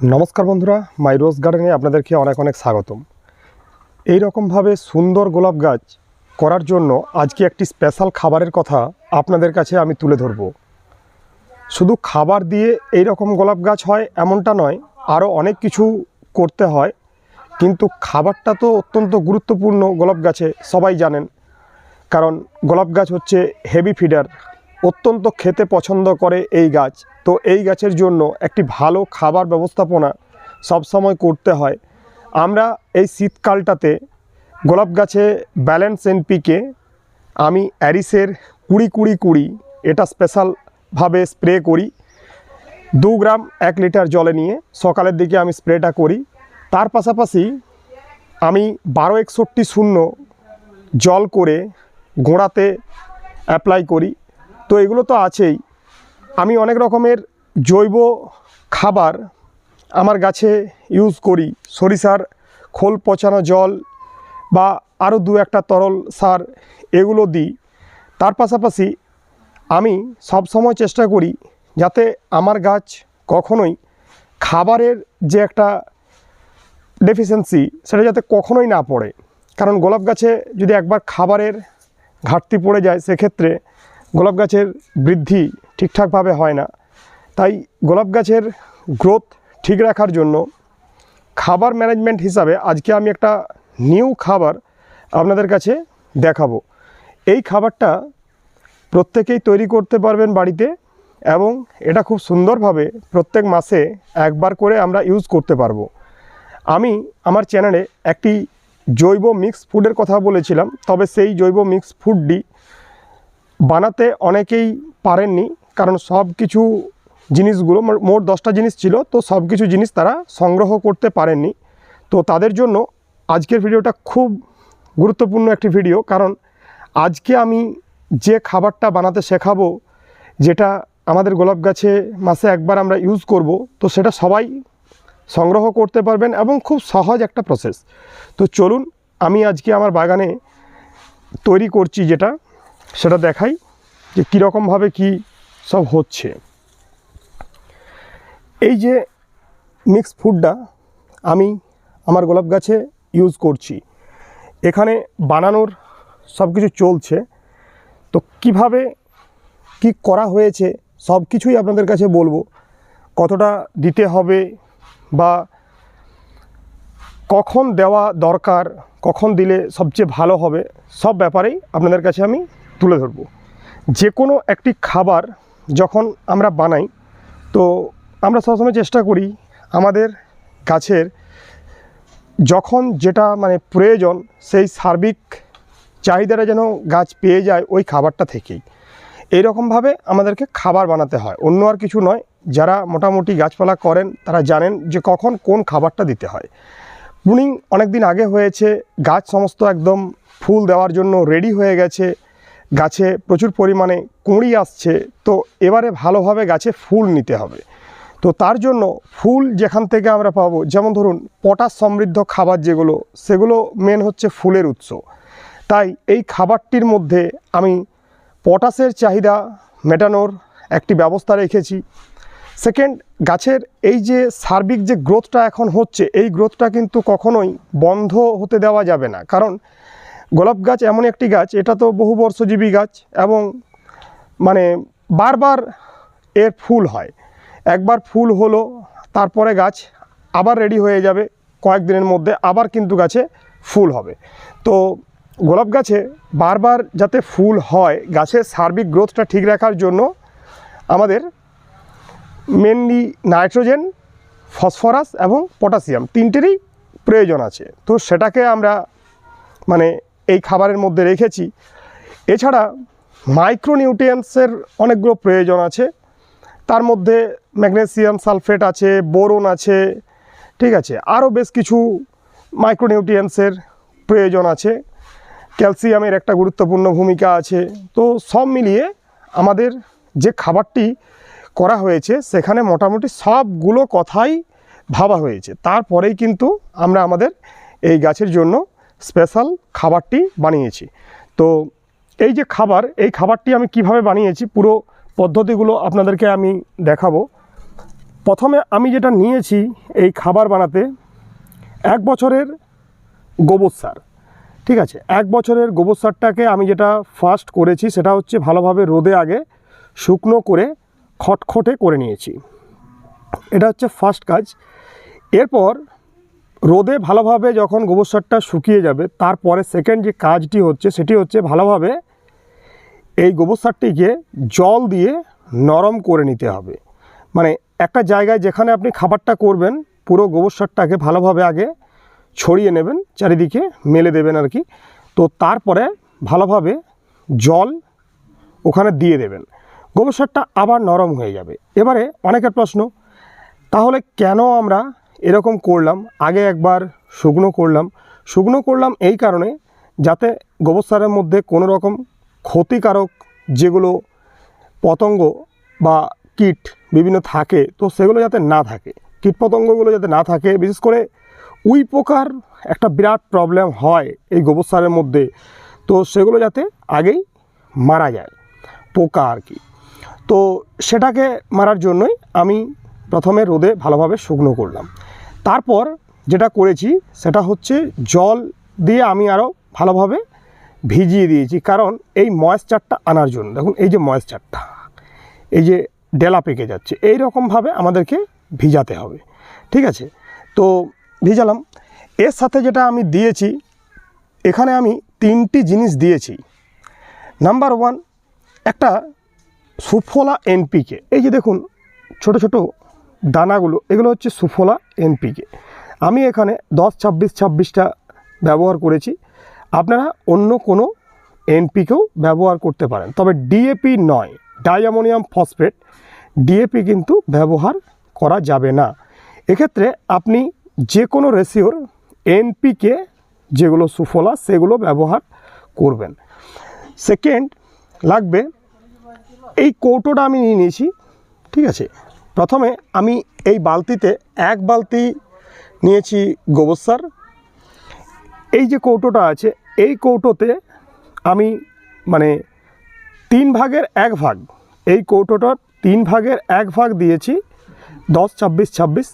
নমস্কার বন্ধুরা, মাই রোজ গার্ডেনে আপনাদেরকে অনেক অনেক স্বাগতম। এই রকমভাবে সুন্দর গোলাপ গাছ করার জন্য আজকে একটি স্পেশাল খাবারের কথা আপনাদের কাছে আমি তুলে ধরব। শুধু খাবার দিয়ে এই রকম গোলাপ গাছ হয় এমনটা নয়, আরও অনেক কিছু করতে হয়, কিন্তু খাবারটা তো অত্যন্ত গুরুত্বপূর্ণ গোলাপ গাছে সবাই জানেন, কারণ গোলাপ গাছ হচ্ছে হেভি ফিডার অত্যন্ত খেতে পছন্দ করে এই গাছ। তো এই গাছের জন্য একটি ভালো খাবার ব্যবস্থাপনা সবসময় করতে হয়। আমরা এই শীতকালটাতে গোলাপ গাছে ব্যালেন্স এনপিকে আমি অ্যারিসের কুড়ি কুড়ি কুড়ি এটা স্পেশালভাবে স্প্রে করি। দু গ্রাম এক লিটার জলে নিয়ে সকালের দিকে আমি স্প্রেটা করি। তার পাশাপাশি আমি বারো একষট্টি শূন্য জল করে গোড়াতে অ্যাপ্লাই করি। তো এগুলো তো আছেই। আমি অনেক রকমের জৈব খাবার আমার গাছে ইউজ করি। সরিষার খোল পচানো জল বা আরও দু একটা তরল সার এগুলো দিই। তার পাশাপাশি আমি সব সময় চেষ্টা করি যাতে আমার গাছ কখনোই খাবারের যে একটা ডেফিসিয়েন্সি সেটা যাতে কখনোই না পড়ে। কারণ গোলাপ গাছে যদি একবার খাবারের ঘাটতি পড়ে যায় সেক্ষেত্রে গোলাপ গাছের বৃদ্ধি ঠিকঠাকভাবে হয় না। তাই গোলাপ গাছের গ্রোথ ঠিক রাখার জন্য খাবার ম্যানেজমেন্ট হিসাবে আজকে আমি একটা নিউ খাবার আপনাদের কাছে দেখাবো। এই খাবারটা প্রত্যেকেই তৈরি করতে পারবেন বাড়িতে এবং এটা খুব সুন্দরভাবে প্রত্যেক মাসে একবার করে আমরা ইউজ করতে পারব। আমি আমার চ্যানেলে একটি জৈব মিক্স ফুডের কথা বলেছিলাম, তবে সেই জৈব মিক্স ফুডটি বানাতে অনেকেই পারেননি, কারণ সব কিছু জিনিসগুলো মোট- দশটা জিনিস ছিল, তো সব কিছু জিনিস তারা সংগ্রহ করতে পারেননি। তো তাদের জন্য আজকের ভিডিওটা খুব গুরুত্বপূর্ণ একটি ভিডিও, কারণ আজকে আমি যে খাবারটা বানাতে শেখাবো, যেটা আমাদের গোলাপ গাছে মাসে একবার আমরা ইউজ করব, তো সেটা সবাই সংগ্রহ করতে পারবেন এবং খুব সহজ একটা প্রসেস তো চলুন, আমি আজকে আমার বাগানে তৈরি করছি যেটা। সেটা দেখাই যে কীরকমভাবে কি সব হচ্ছে। এই যে মিক্স ফুডটা আমি আমার গোলাপ গাছে ইউজ করছি। এখানে বানানোর সব কিছু চলছে। তো কীভাবে কি করা হয়েছে সব কিছুই আপনাদের কাছে বলব। কতটা দিতে হবে বা কখন দেওয়া দরকার, কখন দিলে সবচেয়ে ভালো হবে, সব ব্যাপারেই আপনাদের কাছে আমি তুলে ধরবো। যে কোনো একটি খাবার যখন আমরা বানাই, তো আমরা সবসময় চেষ্টা করি আমাদের গাছের যখন যেটা মানে প্রয়োজন, সেই সার্বিক চাহিদাটা যেন গাছ পেয়ে যায় ওই খাবারটা থেকেই। এইরকমভাবে আমাদেরকে খাবার বানাতে হয়। অন্য আর কিছু নয়, যারা মোটামুটি গাছপালা করেন, তারা জানেন যে কখন কোন খাবারটা দিতে হয়। প্রুনিং অনেক দিন আগে হয়েছে, গাছ সমস্ত একদম ফুল দেওয়ার জন্য রেডি হয়ে গেছে। গাছে প্রচুর পরিমাণে কুঁড়ি আসছে, তো এবারে ভালোভাবে গাছে ফুল নিতে হবে। তো তার জন্য ফুল যেখান থেকে আমরা পাবো, যেমন ধরুন পটাশ সমৃদ্ধ খাবার যেগুলো, সেগুলো মেন হচ্ছে ফুলের উৎস। তাই এই খাবারটির মধ্যে আমি পটাশের চাহিদা মেটানোর একটি ব্যবস্থা রেখেছি। সেকেন্ড গাছের এই যে সার্বিক যে গ্রোথটা এখন হচ্ছে, এই গ্রোথটা কিন্তু কখনোই বন্ধ হতে দেওয়া যাবে না। কারণ গোলাপ গাছ এমন একটি গাছ, এটা তো বহু বর্ষজীবী গাছ এবং মানে বারবার এর ফুল হয়। একবার ফুল হলো, তারপরে গাছ আবার রেডি হয়ে যাবে, কয়েকদিনের মধ্যে আবার কিন্তু গাছে ফুল হবে। তো গোলাপ গাছে বারবার যাতে ফুল হয়, গাছের সার্বিক গ্রোথটা ঠিক রাখার জন্য আমাদের মেনলি নাইট্রোজেন ফসফরাস এবং পটাশিয়াম তিনটেরই প্রয়োজন আছে। তো সেটাকে আমরা মানে এই খাবারের মধ্যে রেখেছি। এছাড়া মাইক্রোনিউট্রিয়েন্টসের অনেকগুলো প্রয়োজন আছে। তার মধ্যে ম্যাগনেসিয়াম সালফেট আছে, বোরন আছে, ঠিক আছে। আরও বেশ কিছু মাইক্রোনিউট্রিয়েন্টসের প্রয়োজন আছে। ক্যালসিয়ামের একটা গুরুত্বপূর্ণ ভূমিকা আছে। তো সব মিলিয়ে আমাদের যে খাবারটি করা হয়েছে, সেখানে মোটামুটি সবগুলো কথাই ভাবা হয়েছে। তারপরেই কিন্তু আমরা আমাদের এই গাছের জন্য স্পেশাল খাবারটি বানিয়েছি। তো এই যে খাবার, এই খাবারটি আমি কীভাবে বানিয়েছি পুরো পদ্ধতিগুলো আপনাদেরকে আমি দেখাবো। প্রথমে আমি যেটা নিয়েছি এই খাবার বানাতে, এক বছরের গোবর সার, ঠিক আছে? এক বছরের গোবর সারটাকে আমি যেটা ফার্স্ট করেছি সেটা হচ্ছে ভালোভাবে রোদে আগে শুকনো করে খটখটে করে নিয়েছি। এটা হচ্ছে ফার্স্ট কাজ। এরপর রোদে ভালোভাবে যখন গোবর সারটা শুকিয়ে যাবে, তারপরে সেকেন্ড যে কাজটি হচ্ছে, সেটি হচ্ছে ভালোভাবে এই গোবর সারটিকে জল দিয়ে নরম করে নিতে হবে। মানে একটা জায়গায় যেখানে আপনি খাবারটা করবেন, পুরো গোবর সারটাকে ভালোভাবে আগে ছড়িয়ে নেবেন, চারিদিকে মেলে দেবেন আর কি। তো তারপরে ভালোভাবে জল ওখানে দিয়ে দেবেন। গোবর সারটা আবার নরম হয়ে যাবে। এবারে অনেকের প্রশ্ন, তাহলে কেন আমরা এরকম করলাম, আগে একবার শুকনো করলাম। শুকনো করলাম এই কারণে যাতে গোবর সারের মধ্যে কোনো রকম ক্ষতিকারক যেগুলো পতঙ্গ বা কীট বিভিন্ন থাকে, তো সেগুলো যাতে না থাকে। কীট পতঙ্গগুলো যাতে না থাকে, বিশেষ করে উই পোকার একটা বিরাট প্রবলেম হয় এই গোবর সারের মধ্যে, তো সেগুলো যাতে আগেই মারা যায়, পোকা আর কি। তো সেটাকে মারার জন্যই আমি প্রথমে রোদে ভালোভাবে শুকনো করলাম। তারপর যেটা করেছি, সেটা হচ্ছে জল দিয়ে আমি আরও ভালোভাবে ভিজিয়ে দিয়েছি। কারণ এই ময়েশ্চারটা আনার জন্য। দেখুন, এই যে ময়েশ্চারটা এই যে ডেলা পেকে যাচ্ছে এই রকমভাবে আমাদেরকে ভিজাতে হবে। ঠিক আছে? তো ভিজালাম। এর সাথে যেটা আমি দিয়েছি, এখানে আমি তিনটি জিনিস দিয়েছি। নাম্বার ওয়ান একটা সুফলা এনপিকে এই যে দেখুন, ছোট ছোট দানাগুলো, এগুলো হচ্ছে সুফলা এনপিকে। আমি এখানে দশ, ছাব্বিশ, ছাব্বিশটা ব্যবহার করেছি। আপনারা অন্য কোনো এনপিকেও ব্যবহার করতে পারেন। তবে ডিএপি নয়, ডায়ামোনিয়াম ফসফেট। ডিএপি কিন্তু ব্যবহার করা যাবে না। এক্ষেত্রে আপনি যে কোনো রেশিওর এনপিকে, যেগুলো সুফলা, সেগুলো ব্যবহার করবেন। সেকেন্ড লাগবে, এই কৌটোটা আমি নিয়ে নিয়েছি, ঠিক আছে? প্রথমে আমি এই বালতিতে এক বালতি নিয়েছি গোবর সার। এই যে কৌটোটা আছে, এই কৌটোতে আমি মানে তিন ভাগের এক ভাগ, এই কৌটোটার তিন ভাগের এক ভাগ দিয়েছি দশ, ছাব্বিশ ছাব্বিশ।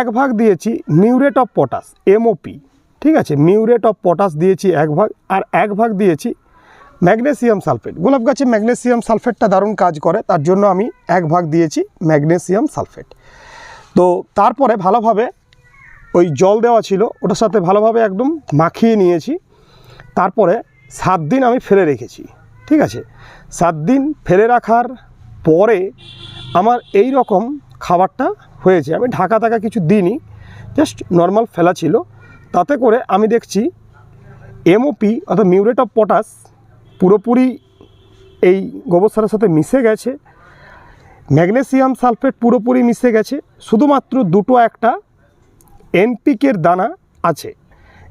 এক ভাগ দিয়েছি মিউরেট অফ পটাশ এমওপি ঠিক আছে? মিউরেট অফ পটাশ দিয়েছি এক ভাগ, আর এক ভাগ দিয়েছি ম্যাগনেসিয়াম সালফেট। গোলাপ গাছে ম্যাগনেসিয়াম সালফেটটা দারুণ কাজ করে, তার জন্য আমি এক ভাগ দিয়েছি ম্যাগনেসিয়াম সালফেট। তো তারপরে ভালোভাবে ওই জল দেওয়া ছিল, ওটার সাথে ভালোভাবে একদম মাখিয়ে নিয়েছি। তারপরে সাত দিন আমি ফেলে রেখেছি, ঠিক আছে? সাত দিন ফেলে রাখার পরে আমার এই রকম খাবারটা হয়েছে। আমি ঢাকা থাকা কিছু দিইনি জাস্ট নর্মাল ফেলা ছিল। তাতে করে আমি দেখছি এমওপি অর্থাৎ মিউরেট অফ পটাশ পুরোপুরি এই গোবর সারের সাথে মিশে গেছে। ম্যাগনেসিয়াম সালফেট পুরোপুরি মিশে গেছে। শুধুমাত্র দুটো একটা এনপিকের দানা আছে,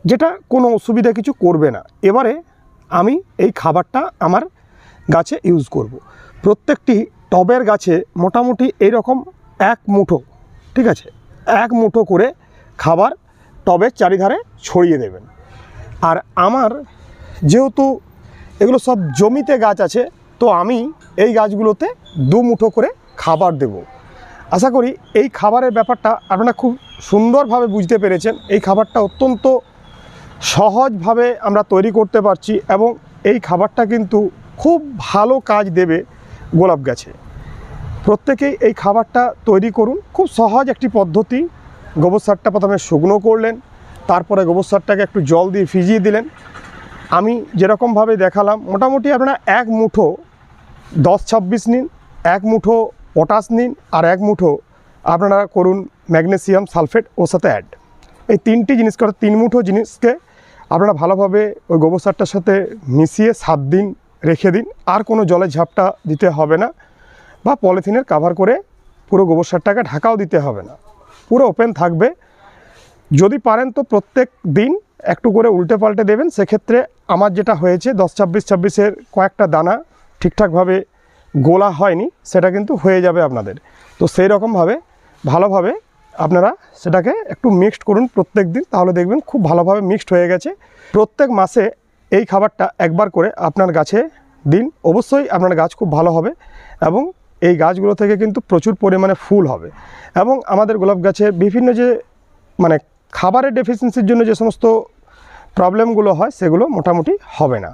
যেটা কোনো অসুবিধা কিছু করবে না। এবারে আমি এই খাবারটা আমার গাছে ইউজ করব। প্রত্যেকটি টবের গাছে মোটামুটি এইরকম এক মুঠো, ঠিক আছে? এক মুঠো করে খাবার টবের চারিধারে ছড়িয়ে দেবেন। আর আমার যেহেতু এগুলো সব জমিতে গাছ আছে, তো আমি এই গাছগুলোতে দু মুঠো করে খাবার দেব। আশা করি এই খাবারের ব্যাপারটা আপনারা খুব সুন্দরভাবে বুঝতে পেরেছেন। এই খাবারটা অত্যন্ত সহজভাবে আমরা তৈরি করতে পারছি এবং এই খাবারটা কিন্তু খুব ভালো কাজ দেবে গোলাপ গাছে। প্রত্যেকেই এই খাবারটা তৈরি করুন। খুব সহজ একটি পদ্ধতি। গোবর সারটা প্রথমে শুকনো করলেন, তারপরে গোবর সারটাকে একটু জল দিয়ে ভিজিয়ে দিলেন। আমি যেরকমভাবে দেখালাম, মোটামুটি আপনারা এক মুঠো দশ ছাব্বিশ নিন, এক মুঠো পটাশ নিন আর এক মুঠো আপনারা করুন ম্যাগনেসিয়াম সালফেট ওর সাথে অ্যাড এই তিনটি জিনিস করে, তিন মুঠো জিনিসকে আপনারা ভালোভাবে ওই গোবর সারটার সাথে মিশিয়ে সাত দিন রেখে দিন, আর কোনো জলের ঝাপটা দিতে হবে না বা পলিথিনের কাভার করে পুরো গোবর সারটাকে ঢাকাও দিতে হবে না। পুরো ওপেন থাকবে। যদি পারেন তো প্রত্যেক দিন একটু করে উল্টে পাল্টে দেবেন। সেক্ষেত্রে আমার যেটা হয়েছে, দশ ছাব্বিশ ছাব্বিশের কয়েকটা দানা ঠিকঠাকভাবে গোলা হয়নি, সেটা কিন্তু হয়ে যাবে আপনাদের। তো সেই রকমভাবে ভালোভাবে আপনারা সেটাকে একটু মিক্সড করুন প্রত্যেক দিন, তাহলে দেখবেন খুব ভালোভাবে মিক্সড হয়ে গেছে। প্রত্যেক মাসে এই খাবারটা একবার করে আপনার গাছে দিন। অবশ্যই আপনার গাছ খুব ভালো হবে এবং এই গাছগুলো থেকে কিন্তু প্রচুর পরিমাণে ফুল হবে। এবং আমাদের গোলাপ গাছের বিভিন্ন যে মানে খাবারের ডেফিসিয়েন্সির জন্য যে সমস্ত প্রবলেমগুলো হয়, সেগুলো মোটামুটি হবে না।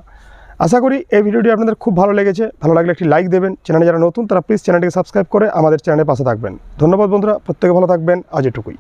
আশা করি এই ভিডিওটি আপনাদের খুব ভালো লেগেছে। ভালো লাগলে একটি লাইক দেবেন। চ্যানেলে যারা নতুন, তারা প্লিজ চ্যানেলটিকে সাবস্ক্রাইব করে আমাদের চ্যানেলের পাশে থাকবেন। ধন্যবাদ বন্ধুরা। প্রত্যেকে ভালো থাকবেন। আজ এটুকুই।